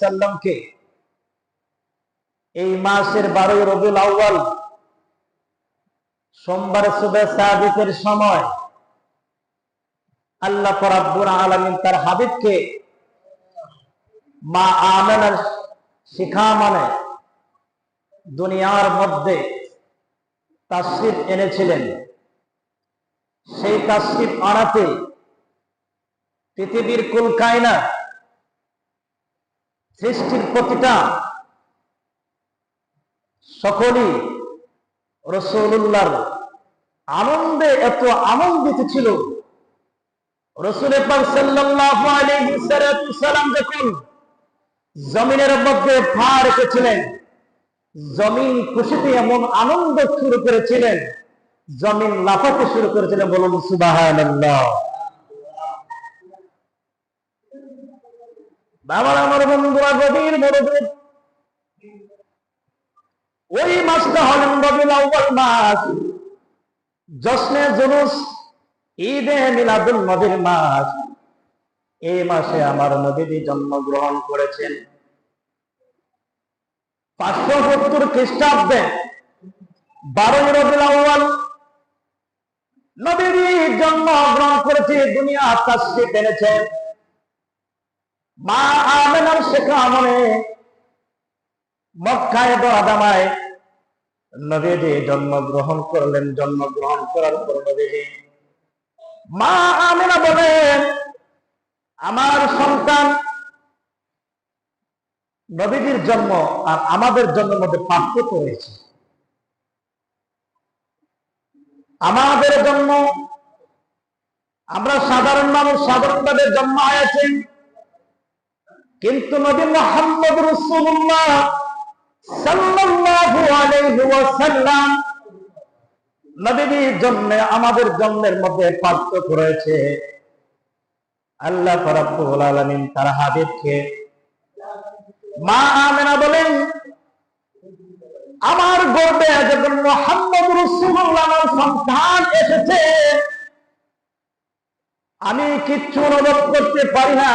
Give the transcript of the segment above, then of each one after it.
সাল্লামকে এই মাসের বারোই রবিউল আউ্বাল সোমবার সাদিকের সময় আল্লাহ ফরাব্বুর আলমিন তার হাবিবকে মা শিখা মানে দুনিয়ার মধ্যে তাসরিফ এনেছিলেন। সেই তাসরিফ আনাতে পৃথিবীর কুল কায়না সৃষ্টির প্রতিটা সকলই রসুল্লাহর আনন্দে এত আনন্দিত ছিল। জমিনের মধ্যে পা রেখেছিলেন, জমিন খুশিতে এমন আনন্দ শুরু করেছিলেন, জমিন লাফাতে শুরু করেছিলেন, বলুন সুবাহ বাবার আমার বন্ধুরা গভীর মনোযোগ। ওই মাসটা হলেন রবিউল আউ্বাল মাস। জশ্নে জুলুস, ঈদে মিলাদুল নবীর মাস। এই মাসে আমার নবীজি জন্মগ্রহণ করেছেন। পাঁচশো সত্তর খ্রিস্টাব্দে বারোই রবিউল আউ্বাল নবীজি জন্মগ্রহণ করেছে, দুনিয়া তাসরিফ এনেছেন। মা আমেনার শেখা আমনে মক্কায় আদামায় নবীজি জন্মগ্রহণ করলেন, জন্মগ্রহণ করার পর নবীজি মা আমেনা বলেন, আমার সন্তান নবীজির জন্ম আর আমাদের জন্মের মধ্যে পার্থক্য রয়েছে। আমাদের জন্ম, আমরা সাধারণ মানুষ সাধারণভাবে জন্ম হয়েছেন কিন্তু নবী মোহাম্মদ রসুল্লাহ সাল্লাল্লাহু আলাইহি ওয়াসাল্লাম নবীর জন্য, আমাদের জন্মের মধ্যে পার্থক্য রয়েছে। আল্লাহ রাব্বুল আলামিন তার হাবিবকে, মা আমেনা বলেন, আমার গর্বে যখন মোহাম্মদ রসুল্লাহ সন্তান এসেছে, আমি কিচ্ছু অনুভব করতে পারি না।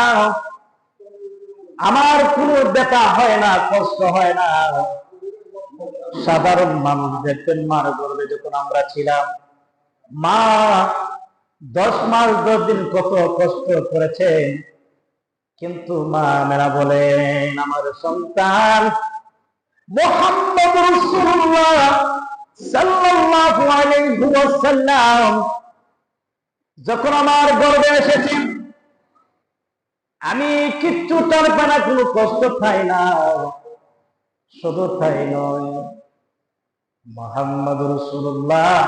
আমার কোনো ব্যথা হয় না, কষ্ট হয় না। সাধারণ মানুষ দেখতেন মার গর্বে যখন আমরা ছিলাম, মা দশ মাস দশ দিন কত কষ্ট করেছেন কিন্তু মা মেরা বলেন, আমার সন্তান মোহাম্মদ রসুল্লাহ সাল্লাল্লাহু আলাইহি ওয়াসাল্লাম, যখন আমার গর্বে এসেছেন আমি কিচ্ছু তার পানা কোনো কষ্ট পাই না, শুধু তাই নয়, মোহাম্মদ রসুল্লাহ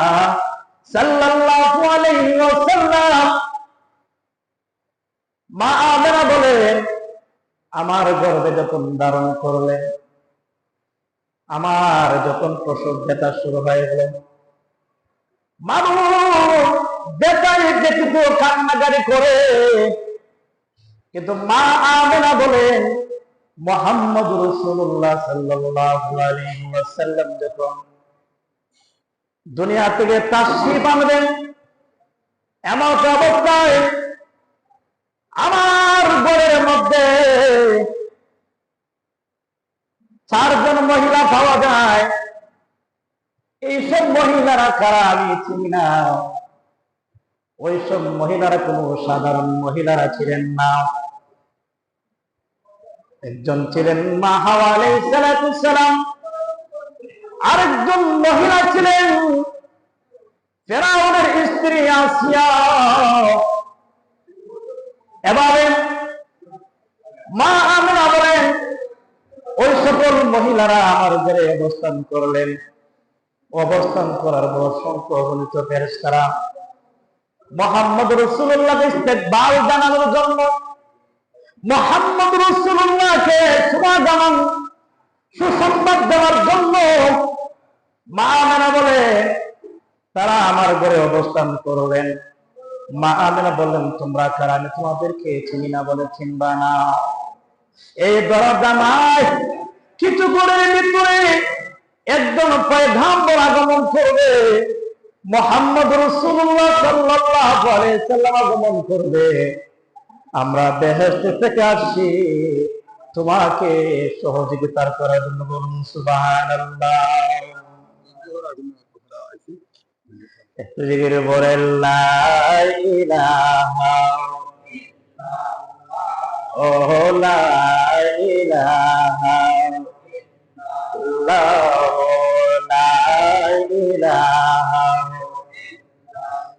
মা আমেনা বলেন আমার গর্ভে যখন ধারণ করলেন আমার যখন প্রসব শুরু হয়ে গেল মানুষ বেতাই দেখতো কান্নাকারি করে কিন্তু মা আমেনা বলেন, মোহাম্মদ রসুল্লাহ সাল্লাম যখন দুনিয়া থেকে তাসিফ আনবেন এমন অবস্থায় আমার ঘরের মধ্যে চারজন মহিলা পাওয়া যায়। এইসব মহিলারা কারা আমি চিনি না। ওইসব মহিলারা কোন সাধারণ মহিলারা ছিলেন না। একজন ছিলেন মা হাওয়া আরেকজন মহিলা ছিলেন ফেরাউনের স্ত্রী আসিয়া। এবারে মা আমরা বলেন, ওই সকল মহিলারা আমার ঘরে অবস্থান করলেন। অবস্থান করার পর অসংখ্য অগণিত ফেরেস্তারা মোহাম্মদ রসুল্লাহ ইস্তেকবাল জানানোর জন্য। মোহাম্মদ রসুল্লাহকে শুভাগমন সুসংবাদ দেওয়ার জন্য মা আমেনা বলে, তারা আমার ঘরে অবস্থান করলেন মা আমেনা বললেন, তোমরা কারা? আমি তোমাদেরকে চিনি না বলে চিনবা না। এই দরজা নাই। কিছু করে ভিতরে একজন পয়গাম্বর আগমন করবে। মোহাম্মদ রসুল্লাহ আগমন করবে। আমরা বেহেস্ত থেকে আসছি। তোমাকে সহযোগিতার করার জন্য বলুন একটু জিগির বলে ও লা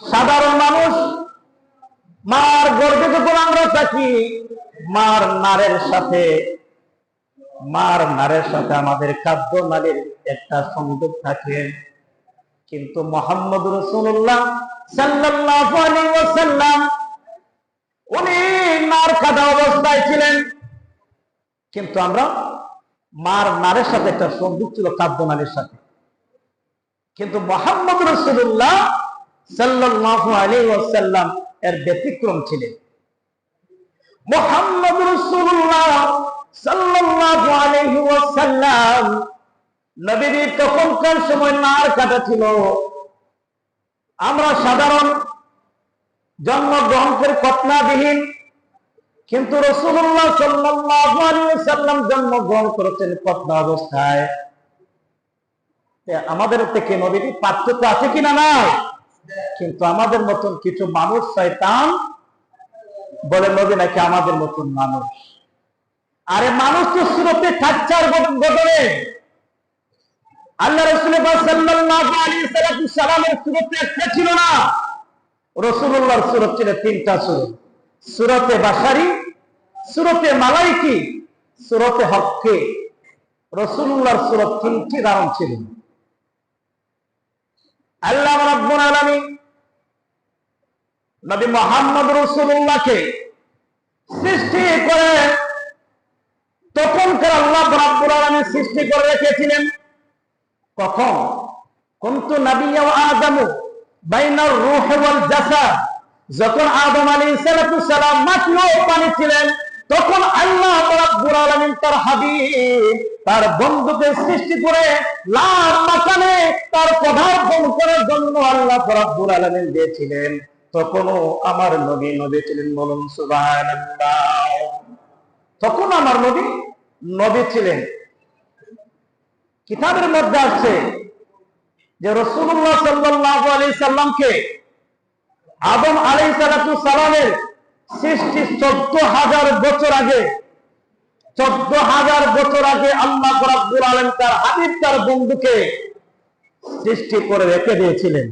সাধারণ মানুষ, মার গর্বে যখন আমরা থাকি, মার নারের সাথে, মার নারের সাথে আমাদের খাদ্য নারীর একটা সংযোগ থাকে। কিন্তু মোহাম্মদ রসুল্লাহ আলাইহি উনি নার খাদা অবস্থায় ছিলেন। কিন্তু আমরা মার নারের সাথে একটা সংযোগ ছিল খাদ্য নারীর সাথে। কিন্তু মোহাম্মদ রসুল্লাহ সাল্লাল্লাহু আলাইহি ওয়াসাল্লাম এর ব্যতিক্রম ছিলেন। মোহাম্মদ রসুল্লাহ সাল্লাল্লাহু আলাইহি ওয়াসাল্লাম নবীর তখনকার সময় নার কাটা ছিল। আমরা সাধারণ জন্মগ্রহণ করে কটনাবিহীন কিন্তু রসুল্লাহ ওয়াসাল্লাম জন্মগ্রহণ করেছেন কটনা অবস্থায়। আমাদের থেকে নবীটি পার্থক্য আছে কিনা নাই? কিন্তু আমাদের মতন কিছু মানুষ শয়তান বলে, নবী নাকি আমাদের মতন মানুষ? আরে মানুষ তো সুরতে খাচ্চার বদলে। আল্লাহ একটা ছিল না। রসুল্লাহর সুরত ছিল তিনটা সুরত সুরতে বাসারি, সুরতে মালাইকি, সুরতে হককে রসুল্লাহর সুরত তিনটি ধারণ ছিল। আল্লাহ রাব্বুল আলামিন নবী মোহাম্মদ রসুল্লাহকে সৃষ্টি করে, তখনকার আল্লাহ রাব্বুল আলামিন সৃষ্টি করে রেখেছিলেন। কখন? কুনতু ওয়া আদামু বাইনার রূহ ওয়াল জাসাদ। যখন আদম সালাতু সালাম মাটি ও পানি ছিলেন, তখন আল্লাহ রাব্বুল আলামিন তার হাবিব তার বন্ধুকে সৃষ্টি করে মাকানে তার পদার্পণ করার জন্য আল্লাহ রাব্বুল আলামিন দিয়েছিলেন। তখনও আমার নবী নবী ছিলেন বলুন তখন আমার নবী নবী ছিলেন। কিতাবের মধ্যে আছে যে রসুল্লাহ সাল্লাল্লাহু আলাইহি সাল্লামকে আদম সালাতু সালামের সৃষ্টি চোদ্দ হাজার বছর আগে চোদ্দ হাজার বছর আগে আল্লাহ রাব্বুল আলামিন তার হাবিব, তার বন্ধুকে সৃষ্টি করে রেখে দিয়েছিলেন।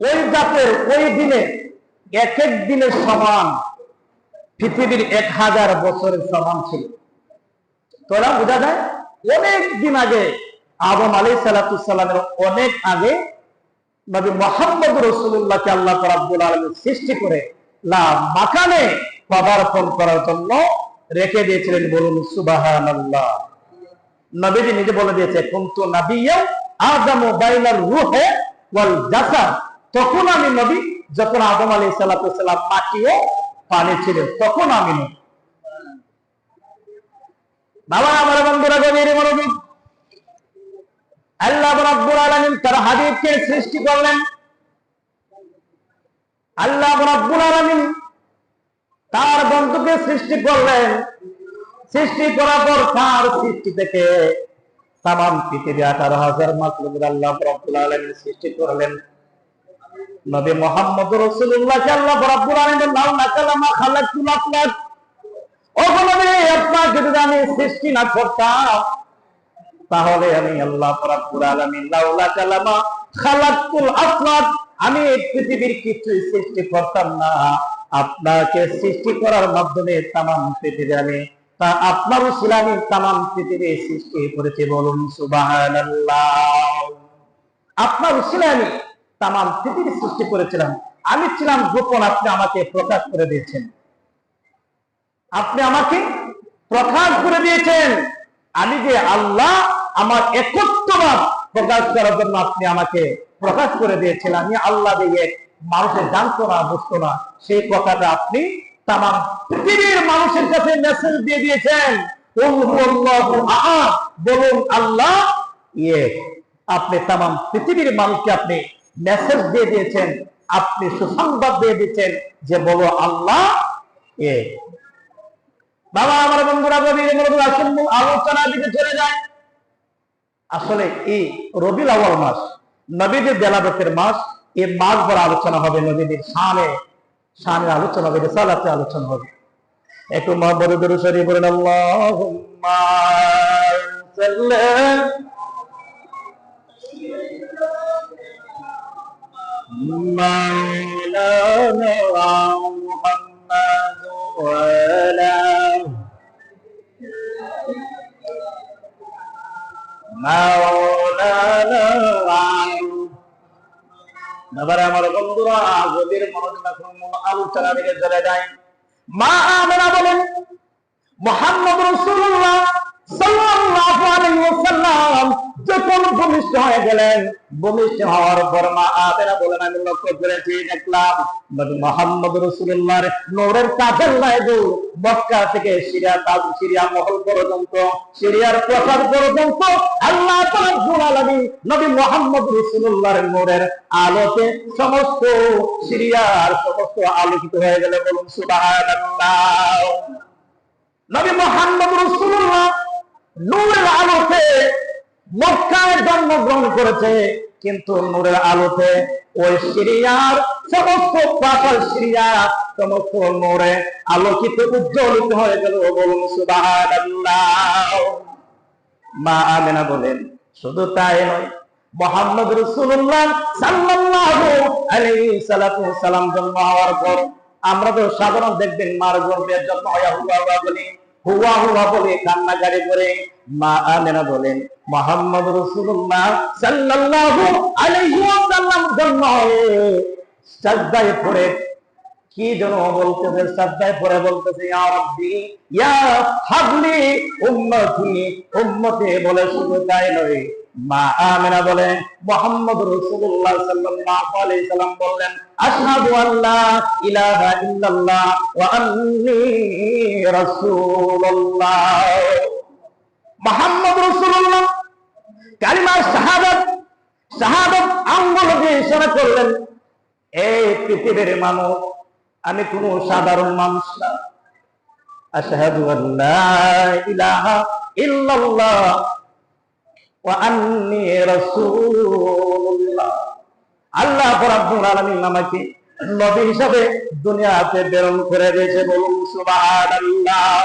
ওই জাতের ওই দিনে, এক এক দিনের সমান, পৃথিবীর এক হাজার বছরের সমান ছিল। তোরা বোঝা যায়? অনেক দিন আগে, আদম আলী সালাতামের অনেক আগে নবী মোহাম্মদ রসুল্লাহকে আল্লাহ রাব্বুল আলমী সৃষ্টি করে লা মাকানে পদার্পণ করার জন্য রেখে দিয়েছিলেন বলুন সুবাহান নবীজি নিজে বলে দিয়েছে, কুন্তু তখন আমি নবী, যখন আদম আলী সাল্লাম মাটিও পানি ছিলেন, তখন আমি বাবা, আমার বন্ধুরা, গভীর আল্লাহ রাব্বুল আলামিন তার হাবিবকে সৃষ্টি করলেন। আল্লাহ রাব্বুল আলামিন তার বন্ধুকে সৃষ্টি করলেন। সৃষ্টি করার পর তার সৃষ্টি থেকে তামাম পৃথিবী আঠারো হাজার মাকলুমের আল্লাহ আলামিন সৃষ্টি করলেন। নবী মোহাম্মদ আল্লাহ রাব্বুল আলামিন লাউ নাকালামা খালাকুল আফলাক ও নবী আপনাকে যদি আমি সৃষ্টি না করতাম, তাহলে আমি আল্লাহ রাব্বুল আলামিন লাউলা কালামা আমি পৃথিবীর কিছুই সৃষ্টি করতাম না। আপনাকে সৃষ্টি করার মাধ্যমে তামাম পৃথিবী আমি, তা আপনার উসিলামি তামাম পৃথিবী সৃষ্টি করেছে বলুন, সুবহানাল্লাহ। আপনার উসিলামি তামাম পৃথিবী সৃষ্টি করেছিলাম। আমি ছিলাম গোপন, আপনি আমাকে প্রকাশ করে দিয়েছেন। আপনি আমাকে প্রকাশ করে দিয়েছেন। আমি যে আল্লাহ, আমার একত্ববাদ প্রকাশ করার জন্য আপনি আমাকে প্রকাশ করে দিয়েছেন। আমি আল্লাহ দিয়ে মানুষের জানতো না, বুঝতো না। সেই কথাটা আপনি তাম পৃথিবীর মানুষের কাছে মেসেজ দিয়ে দিয়েছেন। বলুন আল্লাহ ইয়ে আপনি তাম পৃথিবীর মানুষকে আপনি মেসেজ দিয়ে দিয়েছেন, আপনি সুসংবাদ দিয়ে দিয়েছেন যে বলো আল্লাহ এ বাবা, আমার বন্ধুরা রবি আলোচনা দিকে চলে যায়। আসলে এই রবিউল আওয়াল মাস, নবীদের দেলাবতের মাস এই মাস ভর আলোচনা হবে নবীদের শানে শানের আলোচনা হবে রেসালাতে আলোচনা হবে একটু মা বড় দরু শরীফ বলেন আল্লাহুম্মা সাল্লি مولانا محمد وعلى مولانا এবারে আমার বন্ধুরা গভীর মনোযোগ রাখুন আলোচনা দিকে চলে যায় মা আমরা বলেন, মোহাম্মদ রসুল্লাহ সাল্লাল্লাহু আলাইহি ওয়াসাল্লাম যখন ভূমিষ্ঠ হয়ে গেলেন, ভূমিষ্ঠ হওয়ার পর মা আমেনা বলেন, আমি লক্ষ্য করেছি, দেখলাম মোহাম্মদ রসুল্লাহর নূরের কাজের লাইবু মক্কা থেকে সিরিয়া তাজ, সিরিয়া মহল পর্যন্ত, সিরিয়ার প্রসাদ পর্যন্ত আল্লাহ নবী মোহাম্মদ রসুল্লাহর নূরের আলোতে সমস্ত সিরিয়ার সমস্ত আলোকিত হয়ে গেলে। বলুন, সুবহানাল্লাহ। নবী মোহাম্মদ রসুল্লাহ নূরের আলোতে মক্কায় জন্মগ্রহণ করেছে, কিন্তু নূরের আলোতে ওই সিরিয়ার সমস্ত প্রাচল সিরিয়া, সমস্ত নূরে আলোকিত, উজ্জ্বলিত হয়ে গেল। বলুন মা আমেনা বলেন, শুধু তাই নয়, মোহাম্মদ রসুল্লাহ সাল্লাল্লাহু আলাইহি সাল্লাতু সালাম জন্ম হওয়ার পর আমরা তো সাধারণ দেখবেন, মার গর্ভের জন্ম হয়, হুয়া হুয়া বলি, হুয়া হুয়া বলে কান্নাকারি করে মা আমেনা বলেন, মোহাম্মদ রসুল্লাহ সাল্লাল্লাহু আলাইহি ওয়াসাল্লাম সাজদায় পড়ে, কি যেন বলতেছে, সাজদায় পড়ে বলতেছে, ইয়া রাব্বি, ইয়া হাবলি, উম্মতি উম্মতি বলে শুধু তাই নয়। মা আমেনা মোহাম্মদ রাসূলুল্লাহ সাল্লাল্লাহু আলাইহি সাল্লাম বললেন, আশহাদু আল্লা ইলাহা ইল্লাল্লাহ ওয়া আন্নী রাসূলুল্লাহ। মোহাম্মদ রাসূলুল্লাহ। কালিমা শাহাদাত শাহাদাত আঙ্গুল দিয়ে করলেন এই পৃথিবীর মানুষ, আমি কোন সাধারণ মানুষ না। আশহাদু ইলাহা ইল্লাল্লাহ ওয়া আন্নী রাসূলুল্লাহ। আল্লাহ রাব্বুল আলামিন আমাকে নবী হিসাবে দুনিয়াতে প্রেরণ করে দিয়েছে বলুন সুবহানাল্লাহ।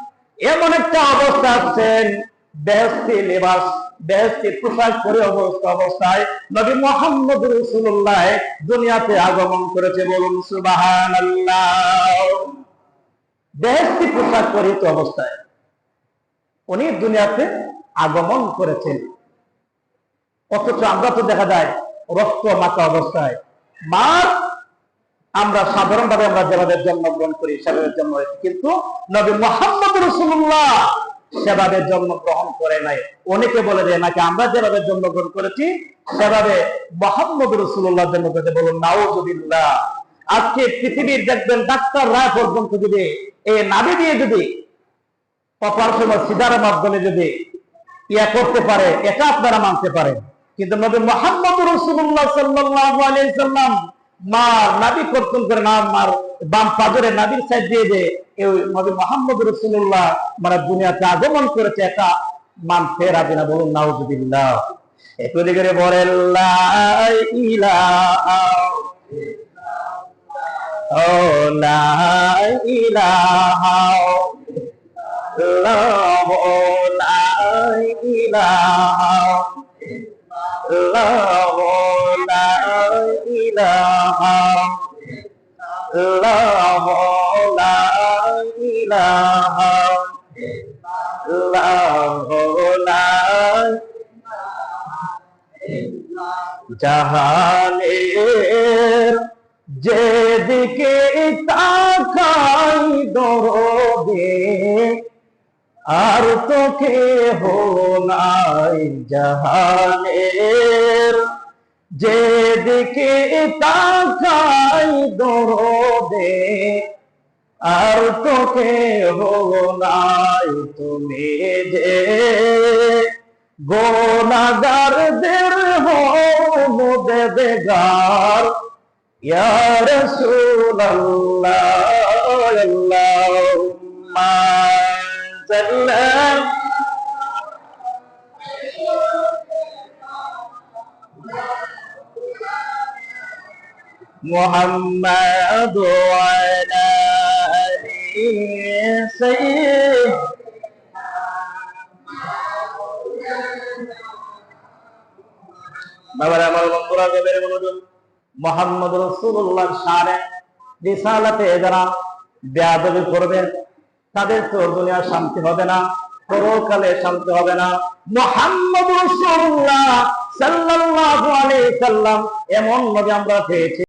এমন একটা অবস্থা আছেন বেহস্তি লেবাস, বেহস্তি পোশাক পরে অবস্থা অবস্থায় নবী মোহাম্মদ রসুল্লাহ দুনিয়াতে আগমন করেছে বলুন সুবাহান বেহস্তি পোশাক পরিত অবস্থায় উনি দুনিয়াতে আগমন করেছেন। অথচ আমরা তো দেখা যায়, রক্ত মাখা অবস্থায়। মার আমরা সাধারণভাবে আমরা যেভাবে জন্মগ্রহণ করি, সেভাবে জন্ম কিন্তু নবী মোহাম্মদ রসুল্লাহ সেভাবে জন্মগ্রহণ করে নাই। অনেকে বলে যে, নাকি আমরা যেভাবে জন্মগ্রহণ করেছি, সেভাবে মোহাম্মদ রসুল্লাহ জন্ম করেছে? বলুন নাওজুবিল্লাহ আজকে পৃথিবীর দেখবেন ডাক্তার রায় পর্যন্ত যদি এই নাবি দিয়ে যদি, অপারেশন বা সিদার মাধ্যমে যদি ইয়া করতে পারে, এটা আপনারা মানতে পারেন। কিন্তু নবী মোহাম্মদ রসুল্লাহ সাল্লাহ আলিয়া সাল্লাম মা নাবি কর্তন করে না, মার বাম পাজরে নাবির সাইড দিয়ে যে এই নবী মোহাম্মদ রসুল্লাহ মানে দুনিয়াতে আগমন করেছে, এটা মানতে রাজি না, বলুন, নাউজুবিল্লাহ। একটু দিকে বলেন ইলাহা ইল্লাল্লাহ লা ইলাহা ইল্লাল্লাহ লা জাহানের যেদিকে তাকাই দরদে আর তোকে হো নাই জাহানের যেদিকে তাকাই দরদে আর তোকে হো নাই তুমি যে গোনাগারদের হো মুদেগার ইয়া রাসূলুল্লাহ محمد وعلى آله سيدنا বাবার আমার বন্ধুরা গভীর মনোযোগ মোহাম্মদ রসুল্লাহ সারে রিসালাতে যারা বেয়াদবি করবেন তাদের তো দুনিয়া শান্তি হবে না পরকালে শান্তি হবে না মোহাম্মদ রসুল্লাহ সাল্লাল্লাহু আলাইহি সাল্লাম এমন নবী আমরা পেয়েছি